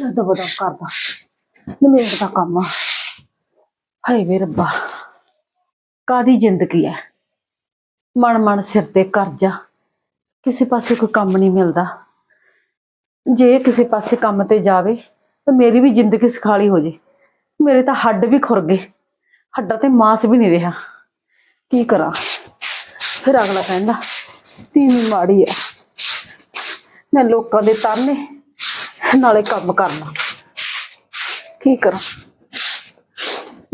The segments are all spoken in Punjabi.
ਦਬਦਾ ਕਰਦਾ। ਨਮੇੜ ਦਾ ਕੰਮ ਆ। ਹਾਏ ਵੇ ਰੱਬਾ ਕਾਦੀ ਜ਼ਿੰਦਗੀ ਹੈ ਮਨ ਮਨ ਸਿਰ ਤੇ ਕਰਜ਼ਾ, ਕਿਸੇ ਪਾਸੇ ਕੋਈ ਕੰਮ ਨਹੀਂ ਮਿਲਦਾ। ਜੇ ਕਿਸੇ ਪਾਸੇ ਕੰਮ ਤੇ ਜਾਵੇ, ਤਾਂ ਮੇਰੀ ਵੀ ਜ਼ਿੰਦਗੀ ਸਖਾਲੀ ਹੋ ਜੇ। ਮੇਰੇ ਤਾਂ ਹੱਡ ਵੀ ਖੁਰ ਗਏ। ਹੱਡਾਂ ਤੇ ਮਾਸ ਵੀ ਨਹੀਂ ਰਿਹਾ। ਕੀ ਕਰਾਂ? ਫਿਰ ਅਗਲਾ ਕਹਿੰਦਾ, ਤੀਵੀਂ ਮਾੜੀ ਹੈ ਮੈਂ ਲੋਕਾਂ ਦੇ ਤਾਨੇ ਨਾਲੇ ਕੰਮ ਕਰਨਾ। ਕੀ ਕਰਾਂ?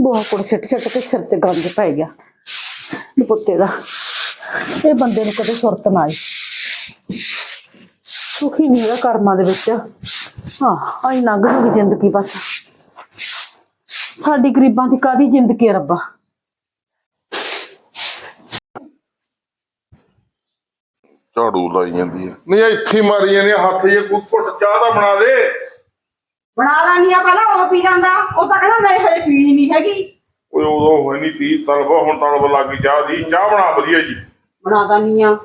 ਬਹੁਤ ਕੁੜ ਛਿੱਟ ਛਿੱਟ ਕੇ ਸਿਰ ਤੇ ਗੰਜ ਪੈ ਗਿਆ। ਪੁੱਤੇ ਦਾ। ਇਹ ਬੰਦੇ ਨੂੰ ਕਦੇ ਸੁਰਤ ਨਾ ਆਈ। ਸੁਖੀ ਨਹੀਂ ਹੈਗਾ ਕਰਮਾਂ ਦੇ ਵਿੱਚ। ਹਾਂ, ਆਈ ਲੰਘ ਜੂਗੀ ਜ਼ਿੰਦਗੀ ਬਸ। ਸਾਡੀ ਗਰੀਬਾਂ ਦੀ ਕਾਦੀ ਜ਼ਿੰਦਗੀ ਹੈ ਰੱਬਾ? ਝਾੜੂ ਲਾਈ ਜਾਂਦੀ ਹੈ। ਨਹੀਂ ਇਹ ਇੱਥੇ ਹੀ ਮਾਰੀ ਜਾਂਦੀ ਆ, ਹੱਥ ਜੇ ਕੋਈ ਘੁੱਟ ਚਾਹ ਦਾ ਬਣਾ ਦੇ। ਬਣਾ ਲੈਣੀ ਆ ਪਹਿਲਾਂ ਉਹ ਪੀ ਜਾਂਦਾ। ਉਹ ਤਾਂ ਕਹਿੰਦਾ ਮੇਰੇ ਹਜੇ ਪੀਣੀ ਨਹੀਂ ਹੈਗੀ। ਓਏ ਉਦੋਂ ਹੋਈ ਨਹੀਂ ਤੀ ਤਲਬ ਹੁਣ ਤਲਬ ਲੱਗ ਗਈ ਚਾਹ ਦੀ। ਚਾਹ ਬਣਾ ਵਧੀਆ ਜੀ। ਬਣਾ ਦਨੀ ਆ।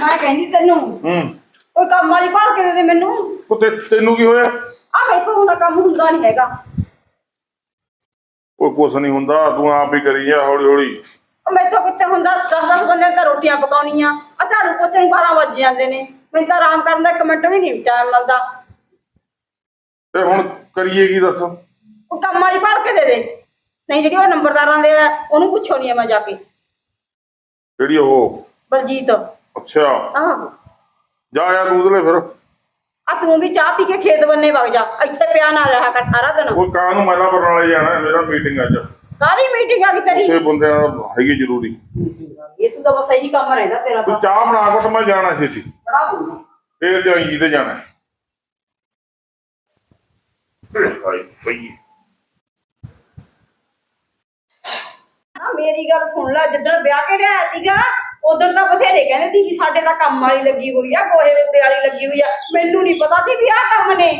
ਮੈਂ ਕਹਿੰਦੀ ਤੈਨੂੰ ਹੂੰ। ਕੋਈ ਕੰਮ ਵਾਲੀ ਭਾਲ ਕੇ ਦੇ ਦੇ ਮੈਨੂੰ। ਉਹ ਤੇ ਤੈਨੂੰ ਕੀ ਹੋਇਆ? ਆ ਮੇਰੇ ਤੋਂ ਹੁਣ ਕੰਮ ਹੁੰਦਾ ਨਹੀਂ ਹੈਗਾ। ਕੋਈ ਕੁਛ ਨਹੀਂ ਹੁੰਦਾ ਤੂੰ ਆਪ ਹੀ ਕਰੀ ਜਾ ਹੌਲੀ ਹੌਲੀ ਉਹ ਤੋਂ ਕਿੱਥੇ ਹੁੰਦਾ? 10-10 ਬੰਦੇ ਤਾਂ ਰੋਟੀਆਂ ਪਕਾਉਣੀਆਂ। ਆ ਝਾੜੂ ਪੋਚੇ ਨੂੰ 12 ਵੱਜ ਜਾਂਦੇ ਨੇ। ਮੈਨੂੰ ਤਾਂ ਆਰਾਮ ਕਰਨ ਦਾ ਇੱਕ ਮਿੰਟ ਵੀ ਨਹੀਂ ਟਾਈਮ ਮਿਲਦਾ। ਤੇ ਹੁਣ ਕਰੀਏ ਕੀ ਦੱਸ? ਉਹ ਕੰਮ ਵਾਲੀ ਭਾਲ ਕੇ ਦੇ ਦੇ। ਨਹੀਂ ਜਿਹੜੀ ਉਹ ਨੰਬਰਦਾਰਾਂ ਦੇ ਆ ਉਹਨੂੰ ਪੁੱਛੋ ਨਹੀਂ ਮੈਂ ਜਾ ਕੇ। ਜਿਹੜੀ ਉਹ? ਬਲਜੀਤ। ਅੱਛਾ। ਆਹੋ ਜਾ ਯਾਰ ਉਧਲੇ ਫਿਰ। ਆ ਤੂੰ ਵੀ ਚਾਹ ਪੀ ਕੇ ਖੇਤ ਬੰਨੇ ਵਗ ਜਾ। ਇੱਥੇ ਪਿਆ ਨਾ ਰਿਹਾ ਕਰ ਸਾਰਾ ਦਿਨ। ਕੋਈ ਕਾਂ ਨੂੰ ਮੈਲਾ ਬਰਨਾਲੇ ਜਾਣਾ ਮੇਰਾ ਮੀਟਿੰਗ ਅੱਜ। ਕਾਹਦੀ ਮੀਟਿੰਗ ਆ ਗਈ ਤੇਰੀ? ਛੇ ਬੰਦਿਆਂ ਨਾਲ ਹੈਗੀ ਜ਼ਰੂਰੀ। ਇਹ ਤੂੰ ਤਾਂ ਬਸ ਇਹੀ ਕੰਮ ਰਹਿੰਦਾ ਤੇਰਾ ਤੂੰ ਤਾਂ। ਚਾਹ ਬਣਾ ਕੇ ਤੇ ਮੈਂ ਜਾਣਾ ਛੇਤੀ। ਬੜਾ ਬੁਰਾ। ਫੇਰ ਜਾਈ ਜੀ ਤੇ ਜਾਣਾ। ਹੈ। ਹਾਏ ਪਈ ਆ ਮੇਰੀ ਗੱਲ ਸੁਣ ਲੈ ਜਿੱਦਣ ਵਿਆਹ ਕੇ ਲਿਆਇਆ ਸੀਗਾ ਉਦੋਂ ਤਾਂ ਬਥੇਰੇ ਕਹਿੰਦੇ ਸੀ ਸਾਡੇ ਤਾਂ ਕੰਮ ਵਾਲੀ ਲੱਗੀ ਹੋਈ ਆ ਗੋਹੇ ਕੁੱਤੇ ਵਾਲੀ ਲੱਗੀ ਹੋਈ ਆ। ਮੈਨੂੰ ਨਹੀਂ ਪਤਾ ਸੀ ਵੀ ਆਹ ਕੰਮ ਨੇ।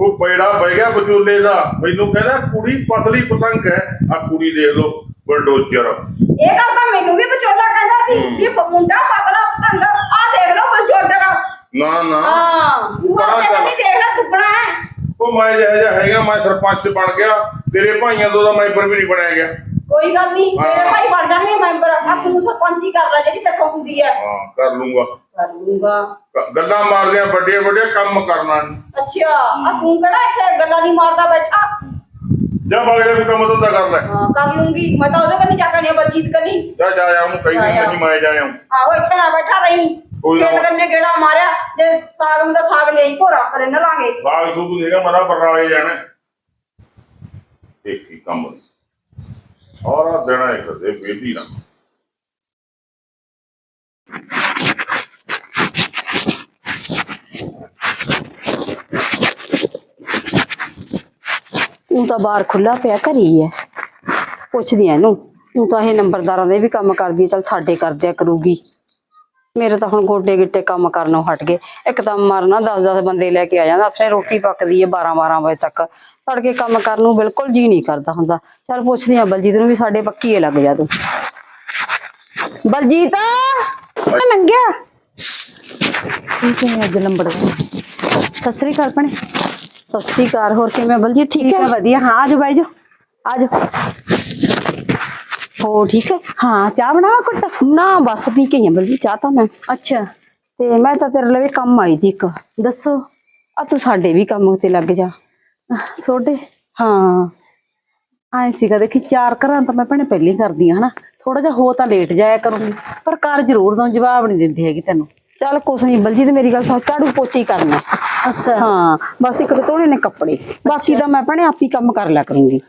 ਉਹ ਪੈੜਾ ਬਹਿ ਗਿਆ ਵਿਚੋਲੇ ਦਾ। ਮੈਨੂੰ ਕਹਿੰਦਾ ਕੁੜੀ ਪਤਲੀ ਪਤੰਗ ਹੈ। ਆ ਕੁੜੀ ਦੇਖ ਲੋ ਬਲਡੋਜ਼ਰ। ਇਹ ਗੱਲ ਤਾਂ ਮੈਨੂੰ ਵੀ ਵਿਚੋਲਾ ਕਹਿੰਦਾ ਸੀ ਵੀ ਮੁੰਡਾ ਪਤਲਾ ਪਤੰਗ ਆ ਦੇਖ ਲਓ ਬਜੋਡਰ ਨਾ ਨਾ। ਹਾਂ ਤੂੰ। ਨਹੀਂ ਦੇਖ ਲੈ ਦੁੱਗਣਾ ਹੈ। ਉਹ ਮੈਂ ਜਿਹੜਾ ਜਿਹਾ ਹੈਗਾ ਮੈਂ ਸਰਪੰਚ ਬਣ ਗਿਆ। ਤੇਰੇ ਭਾਈਆਂ ਤੋਂ ਦਾ ਮੈਂਬਰ ਵੀ ਨਹੀਂ ਬਣਿਆ ਗਿਆ। ਕੋਈ ਗੱਲ ਨਹੀਂ ਮੇਰੇ ਹਾਂ। ਭਾਈ ਬਣ ਜਾਣਗੇ ਮੈਂਬਰ ਆ ਤੂੰ ਸਰਪੰਚੀ ਕਰ ਲੈ ਜਿਹੜੀ ਤੇਥੋਂ ਹੁੰਦੀ ਹੈ ਹਾਂ ਕਰ ਲੂੰਗਾ। ਕਰ ਲੂੰਗਾ। ਗ- ਗੱਲਾਂ ਮਾਰਦੀਆਂ ਵੱਡੇ ਵੱਡੇ ਕੰਮ ਕਰਨਾ। ਨੀ। ਅੱਛਾ ਆ ਤੂੰ ਕਿਹੜਾ ਇੱਥੇ ਗੱਲਾਂ ਨਹੀਂ ਮਾਰਦਾ ਬੈਠਾ? ਜਾ ਬਗਲੇ ਨੂੰ ਕੰਮ ਧੰਦਾ ਕਰ ਲੈ। ਹਾਂ ਕਰ ਲੂੰਗੀ। ਮੈਂ ਤਾਂ ਉਹਦੇ ਕੰਨੀ ਜਾ ਕੇ ਨਹੀਂ ਬਲਜੀਤ ਕੰਨੀ। ਜਾ ਜਾ ਆ ਉਹਨੂੰ ਕਹੀ ਜਾ ਆ। ਨਹੀਂ ਮੈਂ ਜਾ ਆਉਂ। ਆਹੋ ਇੱਥੇ ਨਾ ਬੈਠਾ ਰਹੀ। ਕੋਈ ਨਾ। ਖੇਤ ਕੰਨੇ ਗੇੜਾ ਮਾਰਿਆ ਜੇ ਸਾਗ ਹੁੰਦਾ ਸਾਗ ਲਈ ਭੋਰਾ ਕਰੇ ਨਾ ਲਾਂਗੇ। ਬਾਗ ਤੂੰ ਤੂੰ ਹੈਗਾ ਮਰਾ ਬਰਨਾਲੇ ਜਾਣਾ। ਇੱਕ ਹੀ ਕੰਮ ਸਾਰਾ ਦਿਨ ਇੱਕ ਦੇ ਵੇਲੀ ਨਾ। ਉਹ ਤਾਂ ਬਾਹਰ ਖੁੱਲਾ ਪਿਆ ਘਰੀ ਹੈ ਪੁੱਛਦੀ ਆ ਇਹਨੂੰ ਉਹ ਤਾਂ ਇਹ ਨੰਬਰਦਾਰਾਂ ਦੇ ਵੀ ਕੰਮ ਕਰਦੀ ਹੈ ਚਲ ਸਾਡੇ ਕਰਦਿਆ ਕਰੂਗੀ। ਮੇਰੇ ਤਾਂ ਹੁਣ ਗੋਡੇ ਗਿੱਟੇ ਕੰਮ ਕਰਨੋਂ ਹਟ ਗਏ। ਇੱਕ ਤਾਂ ਮਰਨਾ 10-10 ਬੰਦੇ ਲੈ ਕੇ ਆ ਜਾਂਦਾ ਆਪਣੇ ਰੋਟੀ ਪੱਕਦੀ ਹੈ 12-12 ਵਜੇ ਤੱਕ। ਤੜਕੇ ਕੰਮ ਕਰਨ ਨੂੰ ਬਿਲਕੁਲ ਜੀ ਨਹੀਂ ਕਰਦਾ ਹੁੰਦਾ। ਚਲ ਪੁੱਛਦੀ ਆ ਬਲਜੀਤ ਨੂੰ ਵੀ ਸਾਡੇ ਪੱਕੀਏ ਲੱਗ ਜਾ ਤੂੰ। ਬਲਜੀਤ! ਆ ਨੰਗਿਆ ਠੀਕ ਹੈ ਅੱਜ ਨੰਬਰ ਸਤਿ ਸ੍ਰੀ ਅਕਾਲ ਭੈਣੇ। ਸਤਿ ਸ੍ਰੀ ਅਕਾਲ ਹੋਰ ਕਿਵੇਂ ਬਲਜੀਤ? ਠੀਕ ਹੈ? ਵਧੀਆ। ਹਾਂ ਆਜੋ ਬਾਈ ਜੋ ਆਜੋ ਹੋ ਠੀਕ ਹੈ? ਹਾਂ ਚਾਹ ਬਣਾਵਾ ਕੁੱਟ ਨਾ ਬਸ ਪੀ ਕੇ ਹੀ ਆ ਬਲਜੀਤ ਚਾਹ ਤਾਂ ਮੈਂ। ਅੱਛਾ। ਤੇ ਮੈਂ ਤਾਂ ਤੇਰੇ ਲਈ ਕੰਮ ਆਈ ਸੀ ਇੱਕ। ਦੱਸੋ ਆ ਤੂੰ ਸਾਡੇ ਵੀ ਕੰਮ ਤੇ ਲੱਗ ਜਾ। ਸੋਡੇ? ਹਾਂ। ਆਏ ਸੀਗਾ ਦੇਖੀ ਚਾਰ ਘਰਾਂ ਤਾਂ ਮੈਂ ਭੈਣੇ ਪਹਿਲਾਂ ਹੀ ਕਰਦੀ ਆ ਹਨਾ। ਥੋੜਾ ਜਿਹਾ ਹੋ ਤਾਂ ਲੇਟ ਜਾਇਆ ਕਰੂੰਗੀ ਪਰ ਕਰ ਜ਼ਰੂਰ ਦਊਂ ਜਵਾਬ ਨਹੀਂ ਦਿੰਦੀ ਹੈਗੀ ਤੈਨੂੰ। ਚੱਲ ਕੁਛ ਨਹੀਂ ਬਲਜੀਤ ਮੇਰੀ ਗੱਲ ਸੁਣ ਝਾੜੂ ਪੋਚੇ ਹੀ ਕਰਨਾ। ਅੱਛਾ। ਹਾਂ ਬਸ ਇੱਕ ਦੋ ਧੋਣੇ ਨੇ ਕੱਪੜੇ। ਬਾਕੀ ਦਾ ਮੈਂ ਭੈਣੇ ਆਪ ਹੀ ਕੰਮ ਕਰ ਲਿਆ ਕਰੂੰਗੀ।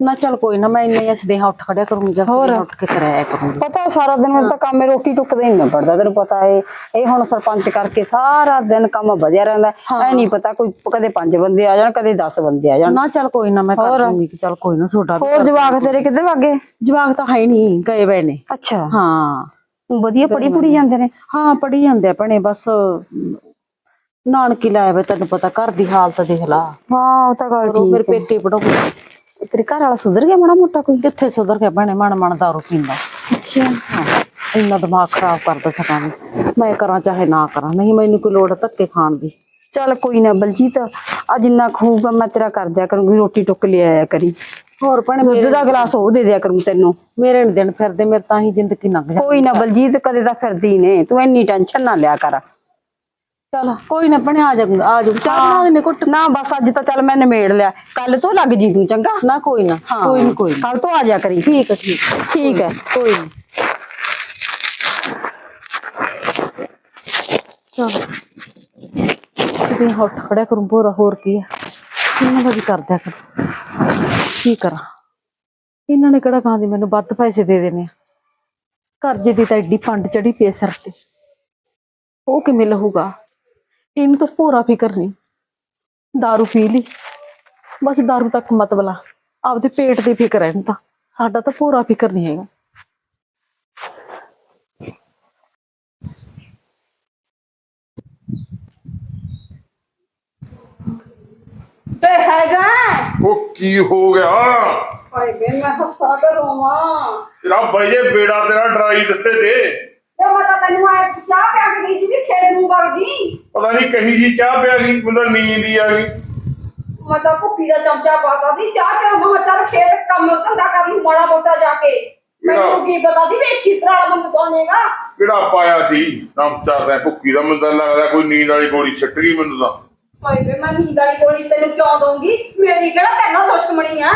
ਨਾ ਚੱਲ ਕੋਈ ਨਾ ਮੈਂ ਇੰਨੇ ਸਦੇਹਾ ਉੱਠ ਖੜਿਆ ਕਰੂੰਗੀ ਜਾਂ ਹੋਰ? ਸਦੇਹਾ ਉੱਠ ਕੇ ਕਰਾਇਆ ਕਰੂੰਗੀ। ਪਤਾ ਸਾਰਾ ਦਿਨ ਮੈਨੂੰ ਤਾਂ ਕੰਮ ਰੋਟੀ ਟੁੱਕਦੇ ਹੀ ਨਹੀਂ ਪੜਦਾ ਤੈਨੂੰ ਪਤਾ ਏ ਇਹ ਹੁਣ ਸਰਪੰਚ ਕਰਕੇ ਸਾਰਾ ਦਿਨ ਕੰਮ ਵਧਿਆ ਰਹਿੰਦਾ ਐ ਨਹੀਂ ਪਤਾ ਕੋਈ ਕਦੇ ਪੰਜ ਬੰਦੇ ਆ ਜਾਣ ਕਦੇ 10 ਬੰਦੇ ਆ ਜਾਣ। ਨਾ ਚੱਲ ਕੋਈ ਨਾ ਮੈਂ ਕਰ? ਦੂੰਗੀ ਕਿ ਚੱਲ ਕੋਈ ਨਾ ਵੀ ਹੋਰ ਜਵਾਕ ਤੇਰੇ ਕਿੱਧਰ ਵਾਗੇ ਜਵਾਕ ਤਾਂ ਹੈ ਨਹੀਂ ਗਏ ਵੇ ਨੇ। ਅੱਛਾ। ਹਾਂ। ਵਧੀਆ ਪੜੀ ਪੁੜੀ ਜਾਂਦੇ ਨੇ? ਹਾਂ ਪੜੀ ਜਾਂਦੇ ਆ ਭੈਣੇ ਬਸ ਨਾਨਕੀ ਲਾਇਆ ਵੇ ਤੈਨੂੰ ਪਤਾ ਘਰ ਦੀ ਹਾਲਤ ਦੇਖ ਲਾ। ਹਾਂ ਉਹ ਤਾਂ ਗੱਲ ਮੇਰੇ ਠੀਕ ਹੈ ਪੇਕੇ ਪੜੋ ਤੇਰੇ ਘਰ ਵਾਲਾ ਸੁਧਰ ਗਿਆ ਮਾੜਾ ਮੋਟਾ ਕੋਈ? ਕਿੱਥੇ ਸੁਧਰ ਕੇ ਭੈਣੇ? ਮਨ ਮਨ ਦਾਰੂ ਪੀਂਦਾ। ਅੱਛਾ। ਹਾਂ ਇੰਨਾ ਦਿਮਾਗ ਖਰਾਬ ਕਰਦਾ ਸਕਾਂ ਮੈਂ। ਕਰਾਂ ਚਾਹੇ ਨਾ ਕਰਾਂ। ਨਹੀਂ ਮੈਨੂੰ ਕੋਈ ਲੋੜ ਧੱਕੇ ਖਾਣ ਦੀ। ਚੱਲ ਕੋਈ ਨਾ ਬਲਜੀਤ ਆ ਜਿੰਨਾ ਖੂਬ ਮੈਂ ਤੇਰਾ ਕਰ ਦਿਆ ਕਰੂੰਗੀ ਰੋਟੀ ਟੁੱਕ ਲੈ ਆਇਆ ਕਰੀ। ਹੋਰ ਭੈਣੇ ਦੁੱਧ ਦਾ ਗਲਾਸ ਉਹ ਦੇ ਦਿਆ ਕਰੂੰ ਤੈਨੂੰ। ਮੇਰੇ ਦਿਨ ਫਿਰਦੇ ਮੇਰੇ ਤਾਂ ਹੀ ਜ਼ਿੰਦਗੀ ਲੰਘ ਜਾਂਦੀ ਕੋਈ ਨਾ ਬਲਜੀਤ ਕਦੇ ਤਾਂ ਫਿਰਦੀ ਨੇ। ਤੂੰ ਇੰਨੀ ਟੈਨਸ਼ਨ ਨਾ ਲਿਆ ਕਰ। ਚਲ ਕੋਈ ਨਾ ਭੈਣੇ ਆ ਜਾਊਂਗਾ ਆ ਜਾਊਂ ਚਾਹ ਬਣਾ ਦੇਣੇ ਕੁੱਟ ਨਾ ਬਸ ਅੱਜ ਤਾਂ ਚੱਲ ਮੈਂ ਨਿਮੇੜ ਲਿਆ। ਕੱਲ ਤੋਂ ਲੱਗ ਜੀ ਤੂੰ ਚੰਗਾ? ਨਾ ਕੋਈ ਨਾ ਹਾਂ ਕੋਈ ਨਹੀਂ ਕੋਈ ਨੀ। ਕੱਲ ਤੋਂ ਆ ਜਾ ਕਰੀ। ਠੀਕ ਹੈ ਠੀਕ ਹੈ ਠੀਕ ਹੈ ਕੋਈ ਨਹੀਂ ਚਲ। ਕਿਤੇ ਹੱਥ ਖੜਿਆ ਕਰੂੰ ਭੋਰਾ ਹੋਰ ਕੀ ਹੈ ਇਹਨਾਂ ਦਾ ਵੀ ਕਰ ਦਿਆ ਕਰ ਕੀ ਕਰਾਂ? ਇਹਨਾਂ ਨੇ ਕਿਹੜਾ ਕਹਾਂ ਦੀ ਮੈਨੂੰ ਵੱਧ ਪੈਸੇ ਦੇ ਦੇਣੇ ਆ? ਕਰਜ਼ੇ ਦੀ ਤਾਂ ਐਡੀ ਪੰਡ ਚੜੀ ਪਈ ਹੈ ਸਿਰ ਤੇ। ਉਹ ਕਿਵੇਂ ਲਹੂਗਾ? ਇਹਨੂੰ ਤਾਂ ਭੋਰਾ ਫਿਕਰ ਨਹੀਂ दारू ਪੀ ਲਈ ਬਸ दारू ਤੱਕ ਮਤਬਲਾ ਆਪਦੇ ਪੇਟ ਦੀ ਫਿਕਰ ਹੈ ਇਹਨੂੰ ਤਾਂ ਸਾਡਾ ਤਾਂ ਭੋਰਾ ਫਿਕਰ ਨਹੀਂ ਹੈਗਾ ਤੇ ਹੈਗਾ ਉਹ ਕੀ ਹੋ ਗਿਆ ਹਾਏ ਬੇ ਮੈਂ ਹੱਸਾ ਤੇ ਰੋਵਾਂ ਤੇਰਾ ਬਾਈ ਜੇ ਬੇੜਾ ਤੇਰਾ ਡਰਾਈ ਦਿੱਤੇ ਤੇ ਵੀ ਵਗ ਪਤਾ ਨਹੀਂ ਕਹੀ ਜੀ ਚਾਹ ਪਿਆ ਗਈ ਮੈਨੂੰ ਨੀਂਦ ਹੀ ਆ ਗਈ। ਮੈਂ ਤਾਂ ਭੁੱਖੀ ਦਾ ਚਮਚਾ ਪਾਤਾ ਸੀ ਚਾਹ ਤੇ ਮੈਂ ਕਿਹਾ ਚੱਲ ਖੇਤ ਕੰਮ ਧੰਦਾ ਕਰ ਲੂ ਮਾੜਾ ਮੋਟਾ ਜਾ ਕੇ। ਮੈਨੂੰ ਕੀ ਪਤਾ ਸੀ ਵੀ ਕਿਸ ਤਰ੍ਹਾਂ ਬੰਦ ਸੋਨੇਗਾ ਕਿਹੜਾ ਪਾਇਆ ਸੀ? ਚੱਲ ਰਿਹਾ ਭੁੱਕੀ ਦਾ ਮੈਨੂੰ ਤਾਂ ਲੱਗਦਾ ਕੋਈ ਨੀਂਦ ਵਾਲੀ ਗੋਲੀ ਛੱਟ ਗਈ ਮੈਨੂੰ ਤਾਂ। ਹਾਏ ਬੇ ਮੈਂ ਨੀਂਦ ਵਾਲੀ ਗੋਲੀ ਤੈਨੂੰ ਕਿਉਂ ਦਊਂਗੀ? ਮੇਰੀ ਕਿਹੜਾ ਤੈਨੂੰ ਦੁਸ਼ਮਣੀ ਆ?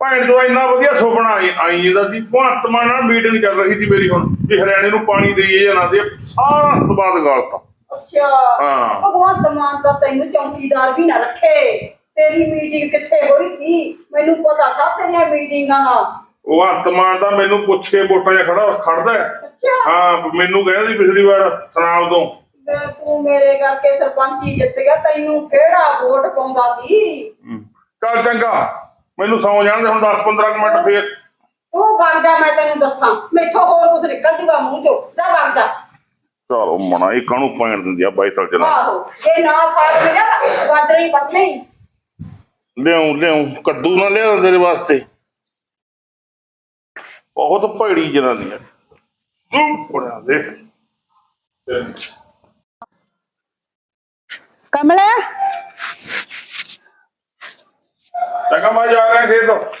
ਭੈਣ ਤੋਂ ਇੰਨਾ ਵਧੀਆ ਸੁਪਨਾ ਆਈ ਆਈ ਸੀ ਭਾਤਮਾ ਨਾਲ ਮੀਟਿੰਗ ਚੱਲ ਰਹੀ ਸੀ ਮੇਰੀ ਹੁਣ ਵੀ ਹਰਿਆਣੇ ਨੂੰ ਪਾਣੀ ਦੇਈਏ ਜਾਂ ਨਾ ਦੇ ਸਾਰਾ ਸਵਾਦ ਗਾਲਤਾ। ਅੱਛਾ। ਹਾਂ। ਭਗਵੰਤ ਮਾਨ ਤਾਂ ਤੈਨੂੰ ਚੌਕੀਦਾਰ ਵੀ ਨਾ ਰੱਖੇ। ਤੇਰੀ ਮੀਟਿੰਗ ਕਿੱਥੇ ਹੋਈ ਸੀ? ਮੈਨੂੰ ਪਤਾ ਸਭ ਤੇਰੀਆਂ ਮੀਟਿੰਗਾਂ ਦਾ। ਉਹ ਹੱਤਮਾਨ ਦਾ ਮੈਨੂੰ ਪੁੱਛ ਕੇ ਵੋਟਾਂ 'ਚ ਖੜਾ ਖੜਦਾ ਹੈ। ਅੱਛਾ। ਹਾਂ ਮੈਨੂੰ ਕਹਿੰਦਾ ਪਿਛਲੀ ਵਾਰ ਸੁਨਾਮ ਤੋਂ। ਮੈਂ ਤੂੰ ਮੇਰੇ ਕਰਕੇ ਸਰਪੰਚੀ ਜਿੱਤ ਗਿਆ ਤੈਨੂੰ ਕਿਹੜਾ ਵੋਟ ਪਾਉਂਦਾ ਸੀ? ਚੱਲ ਚੰਗਾ। ਮੈਨੂੰ ਸੌ ਜਾਣ ਦੇ ਹੁਣ 10-15 ਮਿੰਟ ਫੇਰ। ਤੂੰ ਵਗ ਜਾ ਮੈਂ ਤੈਨੂੰ ਦੱਸਾਂ। ਮੈਥੋਂ ਹੋਰ ਕੁਝ ਨਿਕਲ ਜੂਗਾ ਮੂੰਹ ਚੋਂ। ਜਾ ਵਗ ਜਾ। ਚਲੋ ਮਣਾ ਇਹ ਕਾਹਨੂੰ ਪੈਣ ਦਿੰਦੀ ਆ ਬਾਈ ਤਲ ਜਨਾ ਆਹੋ ਇਹ ਨਾ ਸਾਰ ਮਿਲਿਆ ਤਾਂ ਗਾਜਰੀ ਪਟਨੇ ਹੀ। ਲਿਆਉਂ ਲਿਆਉਂ ਕੱਦੂ ਨਾ ਲਿਆ ਤੇਰੇ ਵਾਸਤੇ। ਬਹੁਤ ਭੈੜੀ ਜਨਾਨੀ ਆ। ਤੂੰ ਬਣਾ ਦੇ। ਕਮਲ? ਚੰਗਾ ਮੈਂ ਜਾ ਰਿਹਾ ਖੇਤ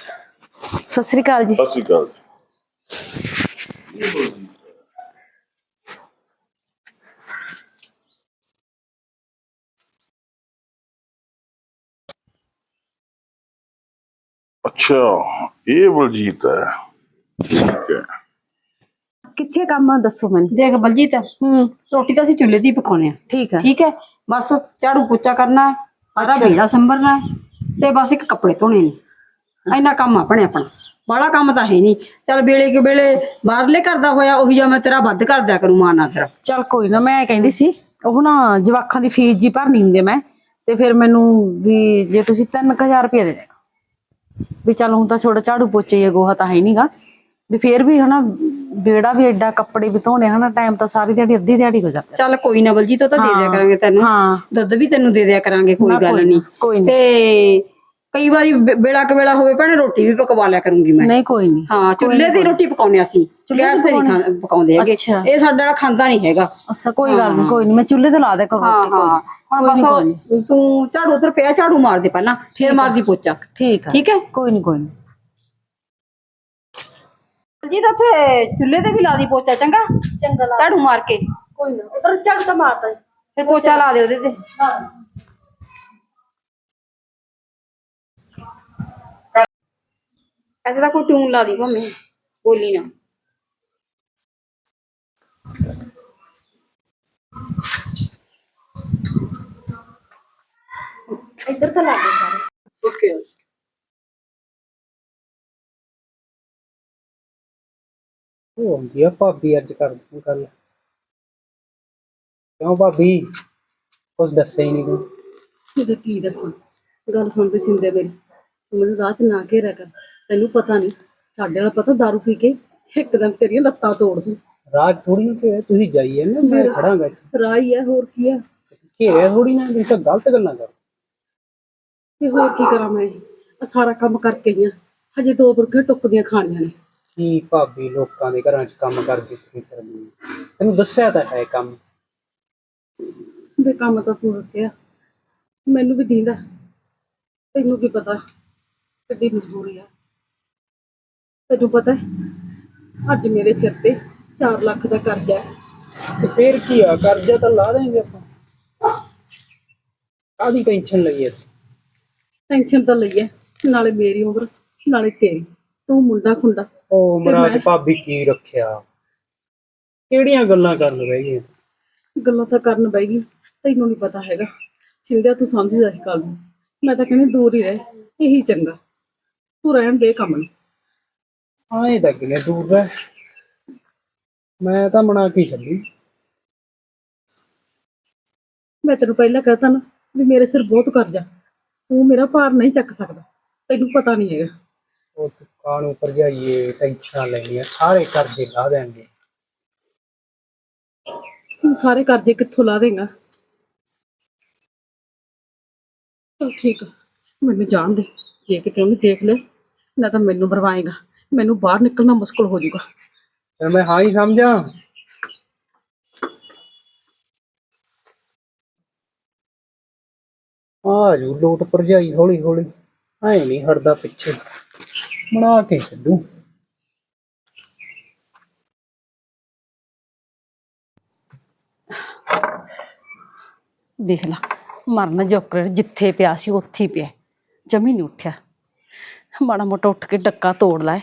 ਸਤਿ ਸ੍ਰੀ ਅਕਾਲ ਜੀ। ਸਤਿ ਸ਼੍ਰੀ ਅਕਾਲ ਅੱਛਾ ਇਹ ਬਲਜੀਤ ਹੈ। ਠੀਕ ਹੈ। ਕਿੱਥੇ ਕੰਮ ਆ ਦੱਸੋ ਮੈਨੂੰ। ਦੇਖ ਬਲਜੀਤ ਹੂੰ। ਰੋਟੀ ਤਾਂ ਅਸੀਂ ਚੁੱਲ੍ਹੇ ਦੀ ਪਕਾਉਣੇ ਆ। ਠੀਕ ਹੈ। ਠੀਕ ਹੈ? ਬਸ ਝਾੜੂ ਪੋਚਾ ਕਰਨਾ ਹੈ, ਸਾਰਾ ਵਿਹੜਾ ਸੰਭਰਨਾ ਹੈ, ਤੇ ਬਸ ਇੱਕ ਕੱਪੜੇ ਧੋਣੇ ਨੇ। ਇੰਨਾ ਕੰਮ ਆਪਣੇ ਆਪਣਾ। ਬਾਹਲਾ ਕੰਮ ਤਾਂ ਹੈ ਨਹੀਂ। ਚੱਲ ਵੇਲੇ ਕੇ ਵੇਲੇ ਬਾਹਰਲੇ ਕਰਦਾ ਹੋਇਆ ਉਹੀ ਜਿਹਾ ਮੈਂ ਤੇਰਾ ਵੱਧ ਕਰ ਦਿਆ ਕਰੂੰ ਮਾਂ ਨਾਲ ਤੇਰਾ। ਚਲ ਕੋਈ ਨਾ ਮੈਂ ਕਹਿੰਦੀ ਸੀ ਉਹ ਨਾ ਜਵਾਖਾਂ ਦੀ ਫੀਸ ਜੀ ਭਰਨੀ ਹੁੰਦੀ ਆ ਮੈਂ ਤੇ ਫਿਰ ਮੈਨੂੰ ਵੀ ਜੇ ਤੁਸੀਂ 3000 ਰੁਪਏ ਦੇ ਵੀ ਚੱਲ ਹੁਣ ਤਾਂ ਛੋਟਾ ਝਾੜੂ ਪੋਚੇ ਹੀ ਗੋਹਾ ਤਾਂ ਹੈ ਨਹੀਂਗਾ। ਵੀ ਫੇਰ ਵੀ ਹਨਾ ਬੇੜਾ ਵੀ ਐਡਾ ਕੱਪੜੇ ਵੀ ਧੋਣੇ ਹਨਾ ਟਾਈਮ ਤਾਂ ਸਾਰੀ ਦਿਹਾੜੀ ਅੱਧੀ ਦਿਹਾੜੀ ਹੋ ਜਾਂਦਾ। ਚੱਲ ਕੋਈ ਨਾ ਬਲਜੀਤ ਉਹ ਤਾਂ ਦੇ ਦਿਆ ਕਰਾਂਗੇ ਤੈਨੂੰ। ਹਾਂ। ਦੁੱਧ ਵੀ ਤੈਨੂੰ ਦੇ ਦਿਆ ਕਰਾਂਗੇ ਕੋਈ ਗੱਲ ਨਹੀਂ ਤੇ ਕਈ ਵਾਰੀ ਵੇਲਾ ਕ ਵੇਲਾ ਹੋਵੇ ਭੈਣੇ ਰੋਟੀ ਵੀ ਪਕਵਾ ਲਿਆ ਕਰੂੰਗੀ ਮੈਂ। ਨਹੀਂ ਕੋਈ ਨਹੀਂ। ਹਾਂ ਚੁੱਲ੍ਹੇ ਦੀ ਰੋਟੀ ਪਕਾਉਂਦੇ ਅਸੀਂ। ਗੈਸ ਤੇ ਨਹੀਂ ਪਕਾਉਂਦੇ ਹੈਗੇ। ਇਹ ਸਾਡੇ ਵਾਲਾ ਖਾਂਦਾ ਨਹੀਂ ਹੈਗਾ। ਅੱਛਾ ਕੋਈ ਗੱਲ ਨਹੀਂ ਕੋਈ ਨਹੀਂ ਮੈਂ ਚੁੱਲ੍ਹੇ ਤੇ ਲਾ ਦੇ ਕਰੂੰ ਹਾਂ ਹਾਂ। ਹੁਣ ਬਸ ਤੂੰ ਝਾੜੂ ਉਧਰ ਪਿਆ ਝਾੜੂ ਮਾਰ ਦੇ ਪਹਿਲਾਂ ਫਿਰ ਮਾਰਦੀ ਪੋਚਾ। ਠੀਕ ਹੈ ਠੀਕ ਹੈ? ਕੋਈ ਨਹੀਂ ਕੋਈ ਨਹੀਂ। ਜੀ ਤਾਂ ਉੱਥੇ ਚੁੱਲ੍ਹੇ ਤੇ ਵੀ ਲਾ ਦੀ ਪੋਚਾ ਚੰਗਾ? ਚੰਗਾ ਲਾ ਝਾੜੂ ਮਾਰ ਕੇ। ਕੋਈ ਨਾ ਉਧਰ ਝੜ ਤਾਂ ਮਾਰਦਾ ਫਿਰ ਪੋਚਾ ਲਾ ਦੇ ਉਹਦੇ ਤੇ। ਐਸੇ ਤਾਂ ਕੋਈ ਟੂਨ ਲਾ ਦੀ ਭਾਵੇਂ ਬੋਲੀ ਨਾ ਇੱਧਰ ਤਾਂ ਲਾ ਦੇ ਸਾਰੇ ਓਕੇ ਉਹ ਆਉਂਦੀ ਆ ਭਾਬੀ ਅੱਜ ਕਰ ਗੱਲ ਕਿਉਂ ਭਾਬੀ ਕੁਝ ਦੱਸਿਆ ਹੀ ਨਹੀਂ ਤੂੰ ਇਹਦਾ ਕੀ ਦੱਸਾਂ ਗੱਲ ਸੁਣ ਤੇ ਸਿੰਦੇ ਮੇਰੀ ਤੂੰ ਮੈਨੂੰ ਰਾਹ ਚ ਨਾ ਘੇਰਿਆ ਕਰ ਤੈਨੂੰ ਪਤਾ ਨਹੀਂ ਸਾਡੇ ਵਾਲਾ ਪਤਾ दारू ਪੀ ਕੇ ਇੱਕਦਮ ਤੇਰੀਆਂ ਲੱਤਾਂ ਤੋੜ ਦੂੰ। ਰਾਜ ਥੋੜੀ ਨਾ ਕਿ ਤੁਸੀਂ ਜਾਈਏ ਨਾ ਮੈਂ ਖੜਾਂਗਾ ਇੱਥੇ। ਰਾਹ ਹੀ ਹੈ ਹੋਰ ਕੀ ਹੈ? ਘੇਰਿਆ ਥੋੜੀ ਨਾ ਤੁਸੀਂ ਤਾਂ ਗਲਤ ਗੱਲਾਂ ਕਰ ਤੇ ਹੋਰ ਕੀ ਕਰਾਂ ਮੈਂ? ਆ ਸਾਰਾ ਕੰਮ ਕਰਕੇ ਗਈਆਂ। ਹਜੇ ਦੋ ਬੁਰਗੇ ਟੁੱਕਦੀਆਂ ਖਾਣੀਆਂ ਨੇ। ਕੀ ਭਾਬੀ ਲੋਕਾਂ ਦੇ ਘਰਾਂ 'ਚ ਕੰਮ ਕਰਕੇ ਤੁਸੀਂ ਕਰਦੀ ਹੈ। ਤੈਨੂੰ ਦੱਸਿਆ ਤਾਂ ਹੈ ਕੰਮ। ਵੇ ਕੰਮ ਤਾਂ ਤੂੰ ਦੱਸਿਆ। ਮੈਨੂੰ ਵੀ ਦੀਂਦਾ। ਤੈਨੂੰ ਕੀ ਪਤਾ ਕਿੱਡੀ ਮਜਬੂਰੀ ਆ। ਤੈਨੂੰ ਪਤਾ ਹੈ ਅੱਜ ਮੇਰੇ ਸਿਰ ਤੇ 4 ਲੱਖ ਦਾ ਕਰਜ਼ਾ ਹੈ। ਤੇ ਫੇਰ ਕੀ ਆ ਕਰਜ਼ਾ ਤਾਂ ਲਾ ਦੇਂਗੇ ਆਪਾਂ। ਕਾਦੀ ਟੈਨਸ਼ਨ ਲਈ ਐ ਟੈਨਸ਼ਨ ਤਾਂ ਲਈ ਹੈ ਨਾਲੇ ਮੇਰੀ ਉਮਰ ਨਾਲੇ ਤੇਰੀ ਤੂੰ ਮੁੰਡਾ ਖੁੰਡਾ। ਉਹ ਮਹਾਰਾਜ ਮੈਂ- ਭਾਬੀ ਕੀ ਰੱਖਿਆ? ਕਿਹੜੀਆਂ ਗੱਲਾਂ ਕਰਨ ਰਹਿ ਗਏ ਗੱਲਾਂ ਤਾਂ ਕਰਨ ਬੈਗੀ ਤੈਨੂੰ ਨਹੀਂ ਪਤਾ ਹੈਗਾ। ਸਿੰਧਿਆ ਤੂੰ ਸਮਝਦਾ ਇਸ ਗੱਲ ਨੂੰ। ਮੈਂ ਤਾਂ ਕਹਿੰਦੀ ਦੂਰ ਹੀ ਰਹਿ ਇਹੀ ਚੰਗਾ। ਤੂੰ ਰਹਿਣ ਦੇ ਕੰਮ ਨੂੰ। ਆਏ ਤਾਂ ਕਿਨੇ ਦੂਰ ਰਹਿ ਮੈਂ ਤਾਂ ਮਨਾ ਕੇ ਛੱਡੀ। ਮੈਂ ਤੈਨੂੰ ਪਹਿਲਾਂ ਕਹਤਾ ਨਾ ਵੀ ਮੇਰੇ ਸਿਰ ਬਹੁਤ ਕਰਜ਼ਾ ਤੂੰ ਮੇਰਾ ਭਾਰ ਨਹੀਂ ਚੱਕ ਸਕਦਾ। ਤੈਨੂੰ ਪਤਾ ਨਹੀਂ ਹੈਗਾ। ਉਹ ਕਾਣੂ ਭਰਜਾਈਏ ਟੈਨਸ਼ਨ ਲੈਣੀਆਂ ਸਾਰੇ ਕਰਜ਼ੇ ਲਾ ਦੇਣਗੇ। ਤੂੰ ਸਾਰੇ ਕਰਜ਼ੇ ਕਿੱਥੋਂ ਲਾ ਦੇਂਗਾ? ਚਲ ਠੀਕ ਆ ਮੈਨੂੰ ਜਾਣ ਦੇ। ਜੇ ਕਿਤੇ ਉਹਨੇ ਦੇਖ ਲਿਆ ਨਾ ਤਾਂ ਮੈਨੂੰ ਬਰਵਾਏਗਾ ਮੈਨੂੰ ਬਾਹਰ ਨਿਕਲਣਾ ਮੁਸ਼ਕਲ ਹੋ ਜਾਊਗਾ। ਫਿਰ ਮੈਂ ਹਾਂ ਹੀ ਸਮਝਾਂ। ਆ ਜੂ ਲੋਟ ਭਰਜਾਈ ਹੌਲੀ ਹੌਲੀ ਐ ਨਹੀਂ ਹਟਦਾ ਪਿੱਛੇ। ਬਣਾ ਕੇ ਛੱਡੂ। ਦੇਖ ਲਾ ਮਰਨ ਜੋਕਰ ਜਿੱਥੇ ਪਿਆ ਸੀ ਉੱਥੇ ਹੀ ਪਿਆ। ਜਮੀ ਨਹੀਂ ਉੱਠਿਆ। ਮਾੜਾ ਮੋਟਾ ਉੱਠ ਕੇ ਡੱਕਾ ਤੋੜ ਲੈ।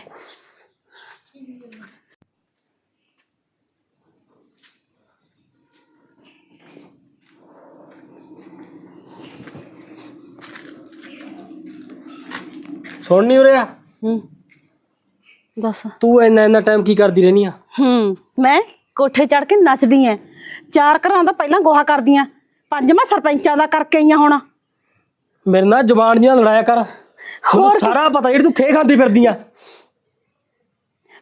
ਸੁਣ ਨਹੀਂ ਉਰਿਆ ਹੂੰ। ਦੱਸ। ਤੂੰ ਇੰਨਾ ਇੰਨਾ ਟਾਈਮ ਕੀ ਕਰਦੀ ਰਹਿਨੀ ਆ? ਹੂੰ ਮੈਂ ਕੋਠੇ ਚੜ ਕੇ ਨੱਚਦੀ ਐ। ਚਾਰ ਘਰਾਂ ਦਾ ਪਹਿਲਾਂ ਗੋਹਾ ਕਰਦੀ ਆਂ। ਪੰਜਵਾਂ ਸਰਪੰਚਾਂ ਦਾ ਕਰਕੇ ਆਈਆਂ ਹੁਣ। ਮੇਰੇ ਨਾਲ ਜ਼ੁਬਾਨ ਦੀਆਂ ਲੜਾਇਆ ਕਰ। ਹੋਰ ਸਾਰਾ ਪਤਾ ਜਿਹੜੀ ਤੂੰ ਖੇ ਖਾਂਦੀ ਫਿਰਦੀ ਆ।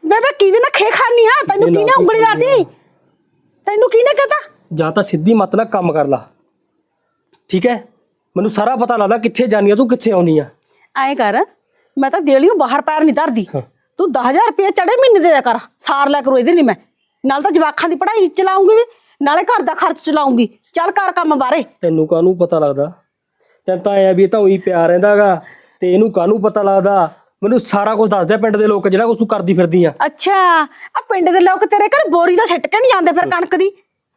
ਬੇਬੇ ਕਿਹਦੇ ਨਾਲ ਖੇ ਖਾਨੀ ਆ? ਤੈਨੂੰ ਕਿਹਨੇ ਉਂਗਲੀ ਲਾਤੀ? ਤੈਨੂੰ ਕਿਹਨੇ ਕਹਤਾ? ਜਾਂ ਤਾਂ ਸਿੱਧੀ ਮਤ ਨਾਲ ਕੰਮ ਕਰ ਲਾ। ਠੀਕ ਹੈ? ਮੈਨੂੰ ਸਾਰਾ ਪਤਾ ਲੱਗਦਾ ਕਿੱਥੇ ਜਾਨੀ ਆ ਤੂੰ ਕਿੱਥੇ ਆਉਣੀ ਆ। ਐਂ ਕਰ ਮੈਂ ਤਾਂ ਦੇਲੀਓ ਬਾਹਰ ਪੈਰ ਨਹੀਂ ਧਰਦੀ। ਹਾਂ। ਤੂੰ 10000 ਰੁਪਏ ਚੜੇ ਮਹੀਨੇ ਦੇ ਦਿਆ ਕਰ ਸਾਰ ਲਿਆ ਕਰੂ ਇਹਦੇ ਨਹੀਂ ਮੈਂ। ਨਾਲ ਤਾਂ ਜਵਾਖਾਂ ਦੀ ਪੜ੍ਹਾਈ ਚਲਾਉਂਗੀ ਵੀ ਨਾਲੇ ਘਰ ਦਾ ਖਰਚ ਚਲਾਉਂਗੀ। ਚੱਲ ਕਰ ਕੰਮ ਬਾਰੇ। ਤੈਨੂੰ ਕਾਹਨੂੰ ਪਤਾ ਲੱਗਦਾ? ਤੈਨੂੰ ਤਾਂ ਐ ਵੀ ਇਹ ਤਾਂ ਉਹੀ ਪਿਆ ਰਹਿੰਦਾਗਾ। ਤੇ ਇਹਨੂੰ ਕਾਹਨੂੰ ਪਤਾ ਲੱਗਦਾ? ਮੈਨੂੰ ਸਾਰਾ ਕੁਝ ਦੱਸ ਦੇ ਪਿੰਡ ਦੇ ਲੋਕ ਜਿਹੜਾ ਕੁਝ ਤੂੰ ਕਰਦੀ ਫਿਰਦੀ ਆ। ਅੱਛਾ ਆ ਪਿੰਡ ਦੇ ਲੋਕ ਤੇਰੇ ਘਰ ਬੋਰੀ ਦਾ ਸਿੱਟ ਕੇ ਨਹੀਂ ਜਾਂਦੇ ਫਿਰ ਕਣਕ ਦੀ?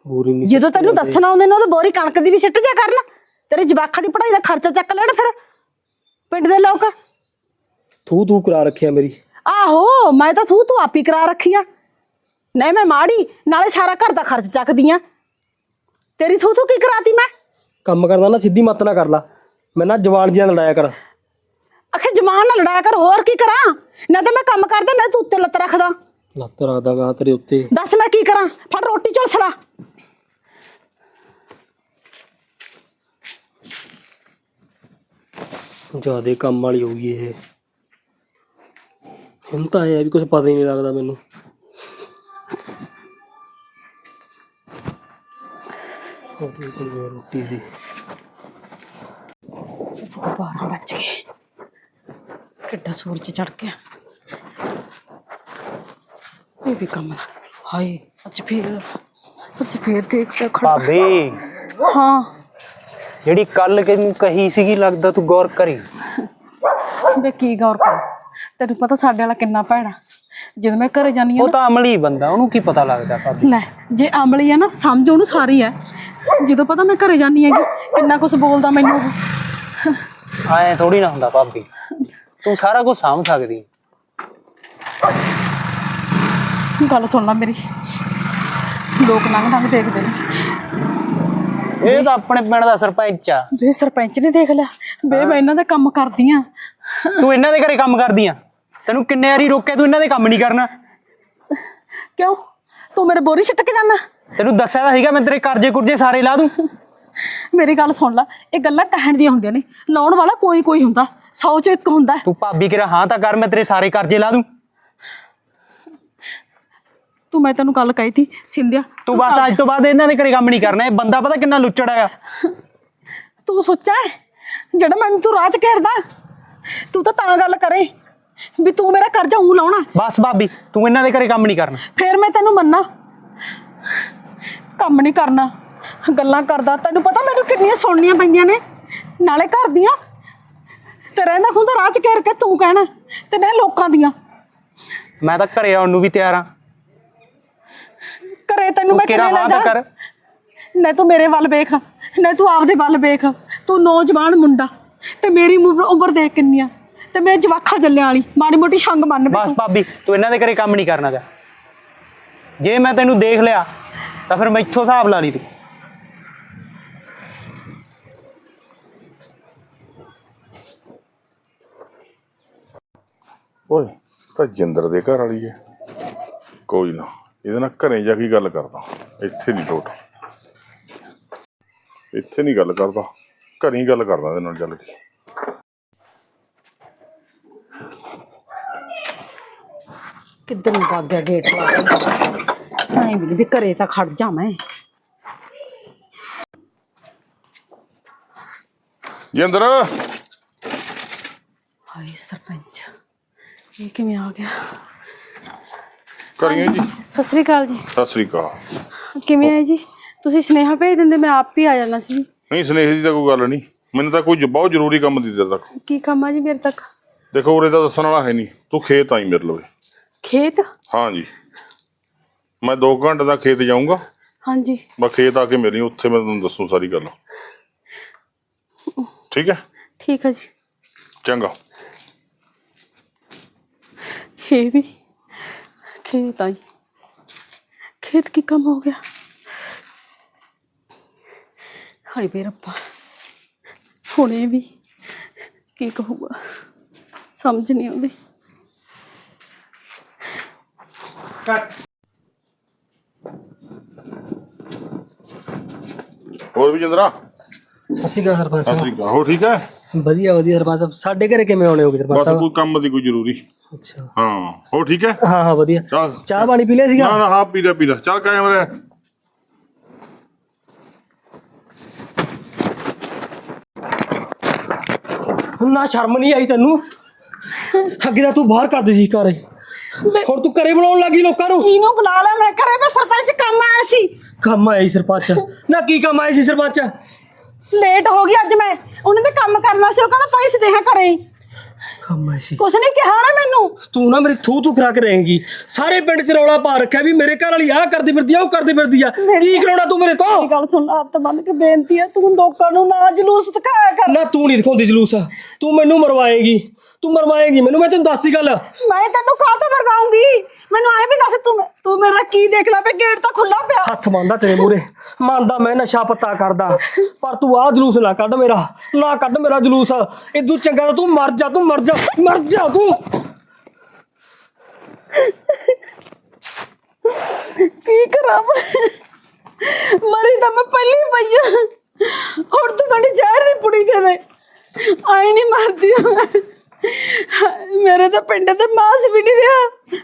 ਹੀ ਨਹੀਂ ਜਦੋਂ ਤੈਨੂੰ ਦੱਸਣਾ ਆਉਂਦੇ ਨੇ ਉਹ ਬੋਰੀ ਕਣਕ ਦੀ ਵੀ ਸਿੱਟ ਜਾ ਕਰਨ। ਤੇਰੇ ਜਵਾਖਾਂ ਦੀ ਪੜ੍ਹਾਈ ਦਾ ਖਰਚਾ ਚੱਕ ਲੈਣ ਫਿਰ ਪਿੰਡ ਦੇ ਲੋਕ। ਤੂੰ ਤੂੰ ਕਰਾ ਰੱਖਿਆ ਮੇਰੀ। ਆਹੋ ਮੈਂ ਤਾਂ ਤੂੰ ਤੂੰ ਆਪੀ ਕਰਾ ਰੱਖੀ ਆ। ਨਹੀਂ ਮੈਂ ਮਾੜੀ ਨਾਲੇ ਸਾਰਾ ਘਰ ਦਾ ਖਰਚ ਚੱਕਦੀ ਆ। ਤੇਰੀ ਥੂ ਥੂ ਕੀ ਕਰਾਤੀ ਮੈਂ? ਕੰਮ ਕਰਦਾ ਨਾ ਸਿੱਧੀ ਮਤ ਨਾਲ ਕਰ ਲਾ। ਮੈਂ ਨਾ ਜ਼ੁਬਾਨ ਦੀਆਂ ਲੜਾਇਆ ਕਰ। ਅਖੇ ਜਮਾਨ ਨਾਲ ਲੜਾਇਆ ਕਰ ਹੋਰ ਕੀ ਕਰਾਂ? ਨਾ ਤਾਂ ਮੈਂ ਕੰਮ ਕਰਦਾ ਨਾ ਤੂੰ ਉੱਤੇ ਲੱਤ ਰੱਖਦਾ। ਲੱਤ ਰੱਖਦਾਗਾ ਤੇਰੇ ਉੱਤੇ। ਦੱਸ ਮੈਂ ਕੀ ਕਰਾਂ? ਫੜ ਰੋਟੀ ਝੋਲ ਛੜਾ ਜਿਆਦੇ ਕੰਮ ਵਾਲੀ ਹੋਊਗੀ ਇਹ। ਹੁਣ ਤਾਂ ਇਹ ਆ ਵੀ ਕੁਝ ਪਤਾ ਹੀ ਨਹੀਂ ਲੱਗਦਾ ਮੈਨੂੰ। ਰੋਟੀ ਦੀ ਰੋਟੀ ਦੀ। ਅੱਜ ਤਾਂ 12 ਵੱਜ ਗਏ ਕਿੱਡਾ ਸੂਰਜ ਚੜ ਗਿਆ। ਇਹ ਵੀ ਕੰਮ ਦਾ ਹਾਏ ਅੱਜ ਫੇਰ ਅੱਜ ਫੇਰ ਦੇਖ ਕੇ ਖੜਾ। ਭਾਬੀ। ਹਾਂ। ਜਿਹੜੀ ਕੱਲ ਕਿਨੂੰ ਕਹੀ ਸੀਗੀ ਲੱਗਦਾ ਤੂੰ ਗੌਰ ਕਰੀ। ਵੇ ਕੀ ਗੌਰ ਕਰ? ਤੈਨੂੰ ਪਤਾ ਸਾਡੇ ਵਾਲਾ ਕਿੰਨਾ ਭੈੜਾ। ਜਦੋਂ ਮੈਂ ਘਰੇ ਜਾਨੀ ਆ ਉਹ ਤਾਂ ਅਮਲੀ ਬੰਦਾ ਉਹਨੂੰ ਕੀ ਪਤਾ ਲੱਗਦਾ ਭਾਬੀ? ਲੈ ਜੇ ਅਮਲੀ ਆ ਨਾ ਸਮਝ ਉਹਨੂੰ ਸਾਰੀ ਐ ਜਦੋਂ ਪਤਾ ਮੈਂ ਘਰੇ ਜਾਨੀ ਹੈਗੀ ਕਿੰਨਾ ਕੁਝ ਬੋਲਦਾ ਮੈਨੂੰ ਉਹ। ਐ ਥੋੜੀ ਨਾ ਹੁੰਦਾ ਭਾਬੀ। ਤੂੰ ਸਾਰਾ ਕੁਝ ਸਾਂਭ ਸਕਦੀ। ਗੱਲ ਸੁਣ ਲੈ ਮੇਰੀ। ਲੋਕ ਲੰਘ ਲੰਘ ਦੇਖਦੇ ਨੇ। ਇਹ ਤਾਂ ਆਪਣੇ ਪਿੰਡ ਦਾ ਸਰਪੰਚ ਆ। ਵੇ ਸਰਪੰਚ ਨੇ ਦੇਖ ਲਿਆ। ਵੇ ਮੈਂ ਇਹਨਾਂ ਦਾ ਕੰਮ ਕਰਦੀ ਆ ਤੂੰ ਇਹਨਾਂ ਦੇ ਘਰੇ ਕੰਮ ਕਰਦੀ ਆ ਤੈਨੂੰ ਕਿੰਨੇ ਵਾਰੀ ਰੋਕਿਆ ਤੂੰ ਇਹਨਾਂ ਦੇ ਕੰਮ ਨਹੀਂ ਕਰਨਾ। ਕਿਉਂ? ਤੂੰ ਮੇਰੇ ਬੋਰੀ ਛੱਟ ਕੇ ਜਾਣਾ ਤੈਨੂੰ ਦੱਸਿਆ ਤਾਂ ਸੀਗਾ ਮੈਂ ਤੇਰੇ ਕਰਜ਼ੇ ਕੁਰਜ਼ੇ ਸਾਰੇ ਲਾ ਦੂੰ। ਮੇਰੀ ਗੱਲ ਸੁਣ ਲੈ। ਇਹ ਗੱਲਾਂ ਕਹਿਣ ਦੀਆਂ ਹੁੰਦੀਆਂ ਨੇ। ਲਾਉਣ ਵਾਲਾ ਕੋਈ ਕੋਈ ਹੁੰਦਾ। 100 ਚੋਂ ਇੱਕ ਹੁੰਦਾ ਤੂੰ ਭਾਬੀ ਕਿਰਾ ਹਾਂ ਤਾਂ ਕਰ ਮੈਂ ਤੇਰੇ ਸਾਰੇ ਕਰਜ਼ੇ ਲਾ ਦੂੰ। ਤੂੰ ਮੈਂ ਤੈਨੂੰ ਗੱਲ ਕਹੀ ਤੀ ਸਿੰਧਿਆ ਤੂੰ ਬਸ ਅੱਜ ਤੋਂ ਬਾਅਦ ਇਹਨਾਂ ਦੇ ਘਰੇ ਕੰਮ ਨਹੀਂ ਕਰਨਾ ਇਹ ਬੰਦਾ ਪਤਾ ਕਿੰਨਾ ਲੁੱਚੜ ਹੈਗਾ ਤੂੰ ਸੋਚਿਆ ਹੈ? ਜਿਹੜਾ ਮੈਨੂੰ ਤੂੰ ਚ ਘੇਰਦਾ ਤੂੰ ਤਾਂ ਤਾਂ ਗੱਲ ਕਰੇ ਵੀ ਤੂੰ ਮੇਰਾ ਕਰਜ਼ਾ ਉਂ ਲਾਉਣਾ। ਬਸ ਭਾਬੀ ਤੂੰ ਇਹਨਾਂ ਦੇ ਘਰੇ ਕੰਮ ਨਹੀਂ ਕਰਨਾ। ਫੇਰ ਮੈਂ ਤੈਨੂੰ ਮੰਨਾਂ ਕੰਮ ਨਹੀਂ ਕਰਨਾ ਗੱਲਾਂ ਕਰਦਾ ਤੈਨੂੰ ਪਤਾ ਮੈਨੂੰ ਕਿੰਨੀਆਂ ਸੁਣਨੀਆਂ ਪੈਂਦੀਆਂ ਨੇ ਨਾਲੇ ਘਰ ਦੀਆਂ ਤੇ ਰਹਿੰਦਾ ਖੁੰਦਾ ਰਾਹ ਚ ਘੇਰ ਕੇ ਤੂੰ ਕਹਿਣਾ ਤੇ ਨਾ ਲੋਕਾਂ ਦੀਆਂ। ਮੈਂ ਤਾਂ ਘਰੇ ਆਉਣ ਨੂੰ ਵੀ ਤਿਆਰ ਆ। ਘਰੇ ਤੈਨੂੰ ਮੈਂ ਕਿਵੇਂ ਲੈ ਜਾ? ਕਰ? ਨਾ ਤੂੰ ਮੇਰੇ ਵੱਲ ਵੇਖ ਨਾ ਤੂੰ ਆਪਦੇ ਵੱਲ ਵੇਖ। ਤੂੰ ਨੌਜਵਾਨ ਮੁੰਡਾ ਤੇ ਮੇਰੀ ਉਮਰ ਦੇਖ ਕਿੰਨੀ ਆ। ਤੇ ਮੈਂ ਜਵਾਖਾ ਜੱਲਿਆਂ ਵਾਲੀ ਮਾੜੀ ਮੋਟੀ ਛੰਗ ਮੰਨ ਬਸ ਭਾਬੀ ਤੂੰ ਇਹਨਾਂ ਦੇ ਘਰੇ ਕੰਮ ਨਹੀਂ ਕਰਨਾ ਜੇ। ਮੈਂ ਤੈਨੂੰ ਦੇਖ ਲਿਆ ਤਾਂ ਫਿਰ ਮੈਥੋਂ ਹਿਸਾਬ ਲਾ ਲਈ ਤੂੰ। ਓਏ ਤਾਂ ਜਿੰਦਰ ਦੇ ਘਰ ਵਾਲੀ ਹੈ ਕੋਈ ਨਾ ਇਹਦੇ ਨਾਲ ਘਰੇ ਜਾ ਕੇ ਗੱਲ ਕਰਦਾ। ਇੱਥੇ ਨਹੀਂ ਲੋਟ। ਇੱਥੇ ਨਹੀਂ ਗੱਲ ਕਰਦਾ। ਘਰੇ ਹੀ ਗੱਲ ਕਰਦਾ ਇਹਦੇ ਨਾਲ ਚੱਲ ਕੇ। ਕਿੱਧਰ ਨੂੰ ਗਿਆ ਗੇਟ ਲਾ ਕੇ ਨਹੀਂ ਵੀ ਵੀ ਘਰੇ ਤਾਂ ਖੜ ਜਾ ਮੈਂ। ਜਿੰਦਰ! ਹਾਏ ਸਰਪੰਚ। ਇਹ ਕਿਵੇਂ ਆ ਗਿਆ? ਕਰੀਏ ਜੀ। ਸਤਿ ਸ੍ਰੀ ਅਕਾਲ ਜੀ। ਸਤਿ ਸ੍ਰੀ ਅਕਾਲ। ਕਿਵੇਂ ਆਏ ਜੀ? ਤੁਸੀਂ ਸੁਨੇਹਾ ਭੇਜ ਦਿੰਦੇ ਮੈਂ ਆਪ ਹੀ ਆ ਜਾਣਾ ਸੀ। ਨਹੀਂ ਸਨੇਹ ਦੀ ਤਾਂ ਕੋਈ ਗੱਲ ਨਹੀਂ। ਮੈਨੂੰ ਤਾਂ ਕੋਈ ਜ- ਬਹੁਤ ਜ਼ਰੂਰੀ ਕੰਮ ਦੀ ਤੇਰੇ ਤੱਕ। ਕੀ ਕੰਮ ਆ ਜੀ ਮੇਰੇ ਤੱਕ? ਦੇਖੋ ਉਰੇ ਤਾਂ ਦੱਸਣ ਵਾਲਾ ਹੈ ਨਹੀਂ। ਤੂੰ ਖੇਤ ਆਈ ਮੇਰੇ ਲਵੇ। ਖੇਤ? ਹਾਂ ਜੀ। ਮੈਂ 2 ਘੰਟੇ ਦਾ ਖੇਤ ਜਾਊਂਗਾ। ਹਾਂਜੀ ਬਸ ਖੇਤ ਆ ਕੇ ਮਿਲੀ ਉੱਥੇ ਮੈਂ ਤੁਹਾਨੂੰ ਦੱਸੂ ਸਾਰੀ ਗੱਲ। ਠੀਕ ਹੈ? ਠੀਕ ਹੈ ਜੀ। ਚੰਗਾ। ਇਹ ਵੀ ਖੇਤ ਆਈ। ਖੇਤ ਕੀ ਕੰਮ ਹੋ ਗਿਆ? ਹਾਏ ਬੇ ਰੱਬਾ। ਹੁਣੇ ਵੀ ਕੀ ਕਹੂਗਾ? ਸਮਝ ਨਹੀਂ ਆਉਂਦੀ। ਹੋਰ ਵੀ ਜਿੰਦਰਾ ਸਤਿ ਸ਼੍ਰੀ ਅਕਾਲ ਸਰਪੰਚ ਸਤਿ ਸ੍ਰੀ ਅਕਾਲ। ਹੋ ਠੀਕ ਹੈ? ਸਾਹਿਬ ਵਧੀਆ ਵਧੀਆ ਸਰਪੰਚ ਸਾਹਿਬ। ਸਾਡੇ ਘਰੇ ਕਿਵੇਂ ਆਉਣੇ ਹੋਗੇ ਸਰਪੰਚ ਬਸ ਸਾਹਿਬ? ਕੋਈ ਕੰਮ ਦੀ ਕੋਈ ਜ਼ਰੂਰੀ। ਅੱਛਾ। ਹਾਂ ਹੋ ਠੀਕ ਹੈ? ਹਾਂ ਹਾਂ ਵਧੀਆ। ਚੱਲ। ਚਾਹ ਪਾਣੀ ਪੀ ਲਿਆ ਸੀਗਾ? ਨਾ ਨਾ ਹਾਂ ਪੀ ਲੈ ਪੀ ਲੈ ਚੱਲ ਕਾਇਮ ਰਹਿ। ਨਾ ਸ਼ਰਮ ਨਹੀਂ ਆਈ ਤੈਨੂੰ? ਅੱਗੇ ਤਾਂ ਤੂੰ ਬਾਹਰ ਕਰਦੀ ਸੀ ਘਰੇ। ਹੁਣ ਤੂੰ ਘਰੇ ਬੁਲਾਉਣ ਲੱਗੀ ਲੋਕਾਂ ਨੂੰ। ਇਹਨੂੰ ਬੁਲਾ ਲੈ ਮੈਂ ਘਰੇ ਮੈਂ ਸਰਪੰਚ ਕੰਮ ਆਇਆ ਸੀ। ਕੰਮ ਆਇਆ ਸੀ ਸਰਪੰਚ। ਨਾ ਕੀ ਕੰਮ ਆਇਆ ਸੀ ਸਰਪੰਚ? ਲੇਟ ਹੋ ਗਈ ਅੱਜ ਮੈਂ। ਉਹਨਾਂ ਦੇ ਕੰਮ ਕਰਨਾ ਸੀ ਉਹ ਕਹਿੰਦਾ ਪੈਸੇ ਦੇ ਹਾਂ ਘਰੇ। ਕੰਮ ਕੁਛ ਨਹੀਂ ਕਿਹਾ ਉਹਨੇ ਮੈਨੂੰ। ਤੂੰ ਨਾ ਮੇਰੀ ਥੂ ਥੂ ਕਰਾ ਕੇ ਰਹੇਂਗੀ। ਸਾਰੇ ਪਿੰਡ ਚ ਰੌਲਾ ਪਾ ਰੱਖਿਆ ਵੀ ਮੇਰੇ ਘਰ ਵਾਲੀ ਆਹ ਕਰਦੀ ਫਿਰਦੀ ਆ ਉਹ ਕਰਦੀ ਫਿਰਦੀ ਆ। ਕੀ ਕਰਾਉਣਾ ਤੂੰ ਮੇਰੇ ਤੋਂ ਗੱਲ ਸੁਣ ਆਪ ਤਾਂ ਬੰਨ ਕੇ ਬੇਨਤੀ ਹੈ ਤੂੰ ਲੋਕਾਂ ਨੂੰ ਨਾ ਜਲੂਸ ਦਿਖਾਇਆ ਕਰ। ਨਾ ਤੂੰ ਨਹੀਂ ਦਿਖਾਉਂਦੀ ਜਲੂਸ। ਤੂੰ ਮੈਨੂੰ ਮਰਵਾਏਂਗੀ। ਤੂੰ ਮਰਵਾਏਂਗੀ ਮੈਨੂੰ ਮੈਂ ਤੈਨੂੰ ਦੱਸਦੀ ਗੱਲ। ਮੈਂ ਤੈਨੂੰ ਕਾਹ ਤੋਂ ਮਰਵਾਉਂਗੀ? ਮੈਨੂੰ ਐ ਵੀ ਦੱਸ ਤੂੰ ਤੂੰ ਮੇਰਾ ਕੀ ਦੇਖ ਲੈ ਪੇ ਗੇਟ ਤਾਂ ਖੁੱਲਾ ਪਿਆ। ਹੱਥ ਮੰਨਦਾ ਤੇਰੇ ਮੂਰੇ ਮੰਨਦਾ ਮੈਂ ਨਸ਼ਾ ਪੱਤਾ ਕਰਦਾ। ਪਰ ਤੂੰ ਆਹ ਜਲੂਸ ਨਾ ਕੱਢ ਮੇਰਾ ਨਾ ਕੱਢ ਮੇਰਾ ਜਲੂਸ। ਇਦੋਂ ਚੰਗਾ ਤਾਂ ਤੂੰ ਮਰ ਜਾ ਤੂੰ ਮਰ ਜਾ ਮਰ ਜਾ ਤੂੰ। ਕੀ ਕਰਾਂ ਮੈਂ? ਮਰੀ ਤਾਂ ਮੈਂ ਪਹਿਲੀ ਪਈ ਆ। ਹੁਣ ਤੂੰ ਮੈਨੂੰ ਜ਼ਹਿਰ ਦੀ ਪੁੜੀ ਦੇ ਦੇ ਆਈ ਨਹੀਂ ਮਰਦੀ ਮੈਂ। ਮੇਰੇ ਤਾਂ ਪਿੰਡ ਤੇ ਮਾਸ ਵੀ ਨਹੀਂ ਰਿਹਾ।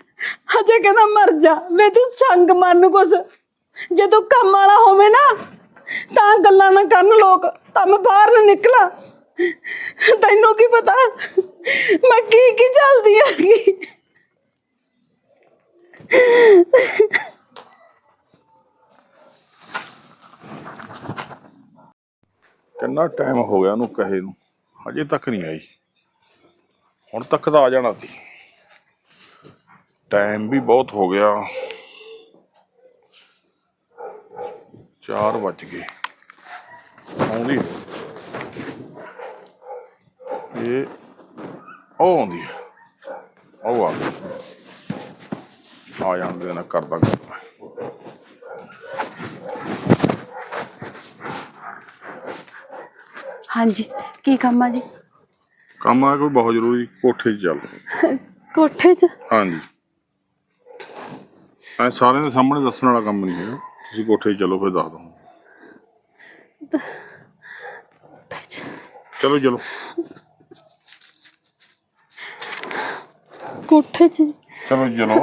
ਹਜੇ ਕਹਿੰਦਾ ਮਰ ਜਾ। ਵੇ ਤੂੰ ਸੰਗ ਮੰਨ ਕੁਛ। ਜੇ ਤੂੰ ਕੰਮ ਵਾਲਾ ਹੋਵੇ ਨਾ, ਤਾਂ ਗੱਲਾਂ ਨਾ ਕਰਨ ਲੋਕ। ਤਾਂ ਮੈਂ ਬਾਹਰ ਨਾ ਨਿਕਲਾਂ। ਤੈਨੂੰ ਕੀ ਪਤਾ? ਮੈਂ ਕੀ ਕੀ ਚੱਲਦੀ ਆਂਗੀ ਕਿੰਨਾ ਟਾਈਮ ਹੋ ਗਿਆ ਉਹਨੂੰ ਕਹੇ ਨੂੰ? ਹਜੇ ਤੱਕ ਨਹੀਂ ਆਈ। ਹੁਣ ਤੱਕ ਤਾਂ ਆ ਜਾਣਾ ਸੀ। ਟਾਈਮ ਵੀ ਬਹੁਤ ਹੋ ਗਿਆ। 4 ਵੱਜ ਗਏ। ਆਉਂਦੀ ਹੈ। ਇਹ ਉਹ ਆਉਂਦੀ ਉਹ ਆ ਆ ਜਾਂਦੇ ਨਾ, ਕਰਦਾ ਗੱਲ ਹਾਂਜੀ, ਕੀ ਕੰਮ ਆ ਜੀ? ਕੰਮ ਆ ਕੋਈ ਬਹੁਤ ਜ਼ਰੂਰੀ ਕੋਠੇ 'ਚ ਚੱਲ। ਕੋਠੇ 'ਚ? ਹਾਂਜੀ। ਐ ਸਾਰਿਆਂ ਦੇ ਸਾਹਮਣੇ ਦੱਸਣ ਵਾਲਾ ਕੰਮ ਨਹੀਂ ਹੈਗਾ। ਤੁਸੀਂ ਕੋਠੇ 'ਚ ਚਲੋ ਫਿਰ ਦੱਸ ਦੂੰ ਕੋਠੇ 'ਚ। ਚਲੋ ਚਲੋ। ਕੋਠੇ 'ਚ ਚਲੋ ਚਲੋ।